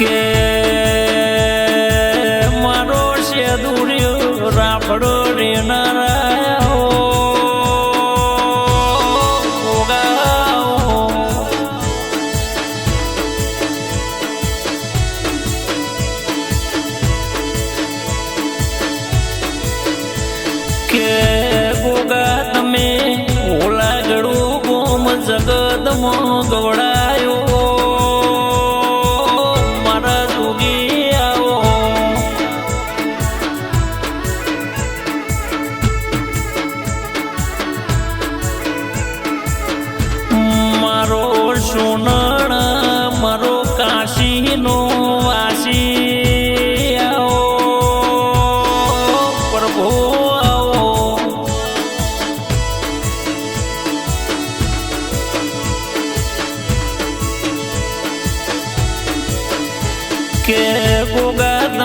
કે મારો છે દુર્યો રાફડો રે નારાયો. કે ગોગા તમે ઓલા ગળું ગોમ જગત મો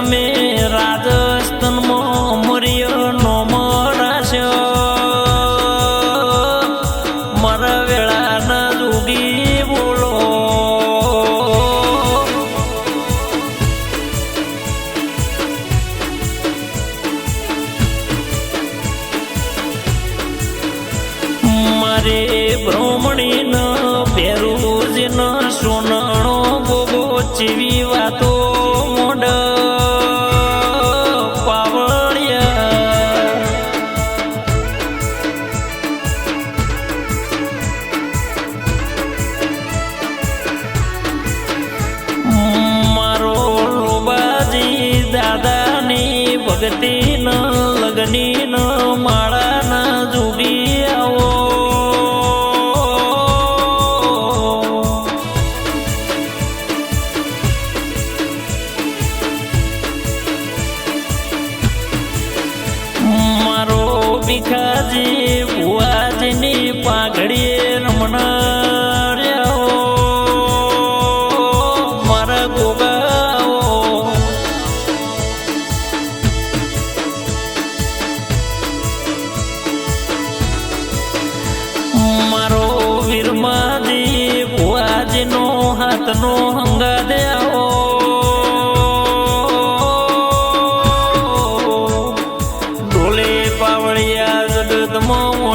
તમે રાજસ્થાનમાં મર્ય નો મરાશો મારા વેળાના જોગી બોલો. મારે બ્રહ્મણી de ti.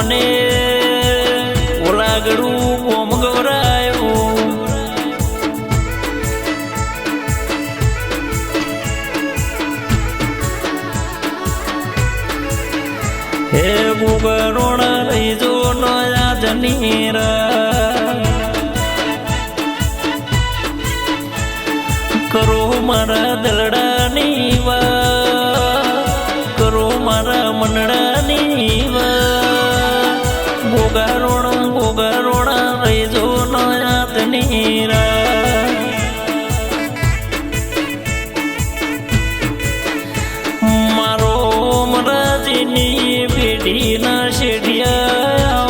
મને ઓલાગડું ગોમ ગવરાયું હે ગુગરોણ રહીજો નયા જનીરા કરો મારા દલડાની પેઢીના શેઠિયા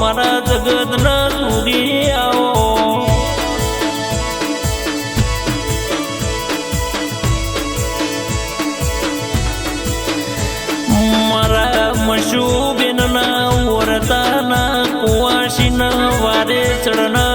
મારા જગતના સુરી આવો મારા મશુબેનના વરતાના કુવાસીના વારે ચડનાર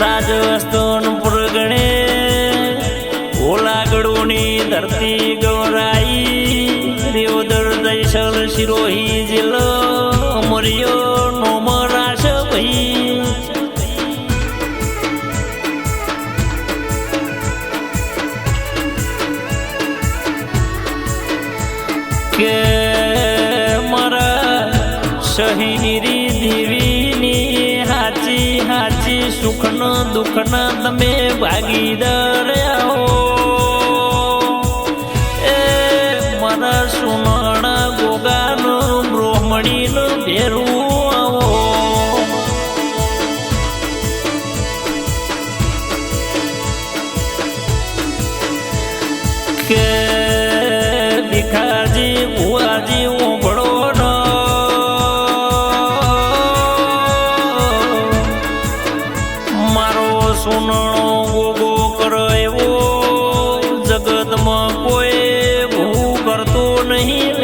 રાજસ્થાન પુરગણે ઓલાગડોની ધરતી ગૌરાઈ રેવદર દૈસલ શિરોહી જિલ્લો મર્યો નોમરાશ ભાઈ. કે મારા શહીરી દેવીની હાચી હાચી સુખનો દુઃખનો તમે ભાગીદાર આવો સોનણો ગોગો કરે જગતમાં કોઈ ભૂ કરતો નહીં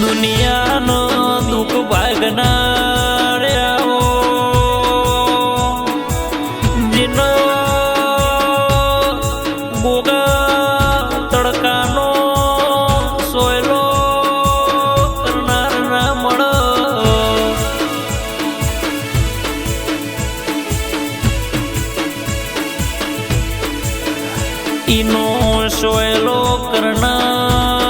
દુનિયાનો દુઃખ ભાગનાર ઈનો સોયલો કરનાર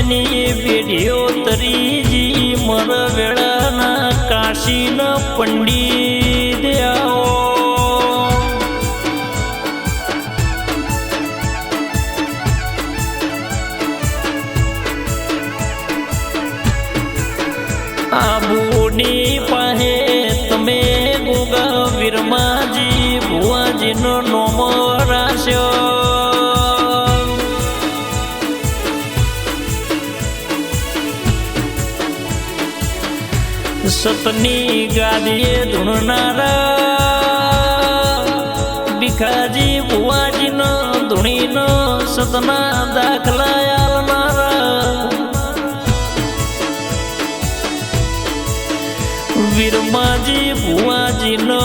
એની પેઢીઓ તરીજી મર વેળાના કાશીના પંડિત. સતની ગાદીએ ધૂણનારા. ભીખાજી ભુવાજીનો ધૂણીનો સતના દાખલા આલનારા વીરમાજી ભુવાજીનો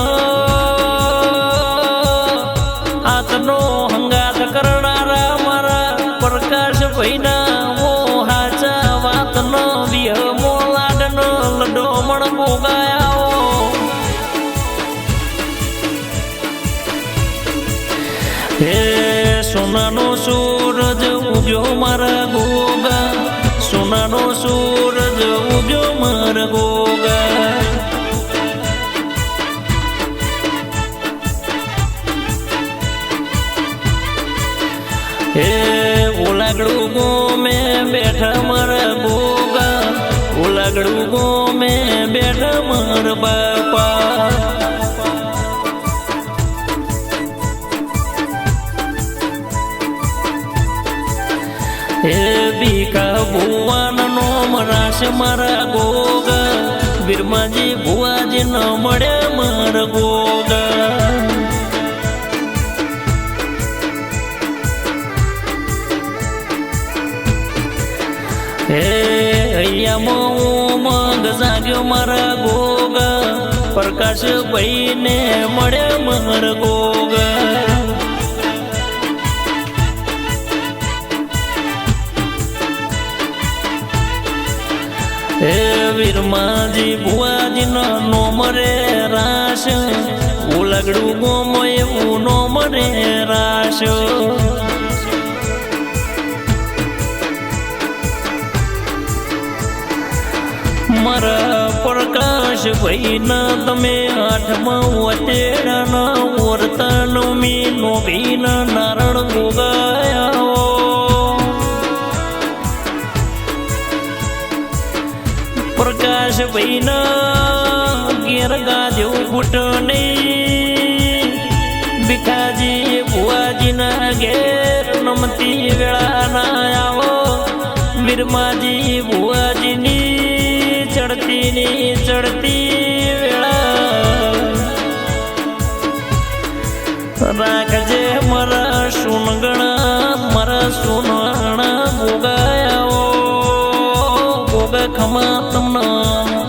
ઓલાગડું ગોમે બેઠા મારા ગોગા ઓલાગડું ગોમે બેઠા મર બાપા. હે બીકા ભુવાનનો મરાશ મારા ગોગા. બિરમાજી ભુવાજી ન મળે મારા ગોગા. હે, અહીંયા મગ જાગ્યો મારા ગોગા. પ્રકાશ ભાઈને મળ્યા મર ગોગા. હે, વીરમાજી ભુવાજી નો મરે રાશ. ઉલગડું ગોમો એવું નો મરે રાશ. ભાઈના તમે આઠમા વટેડાના વર્તન મી નો નારણ ગોગાયા પ્રકાશ ભાઈના ઘેર ગાજો ઘૂંટણે. ભીખાજી ભુવાજીના ઘેર નમતી વેળા ના આવો. બિરમાજી ભુવાજીની ચડતી ની ચડતી વેળા. રાખજે મારા સુનગણા મારા સુનગણા ગોગાયાઓ ગોગા ખમા તમને.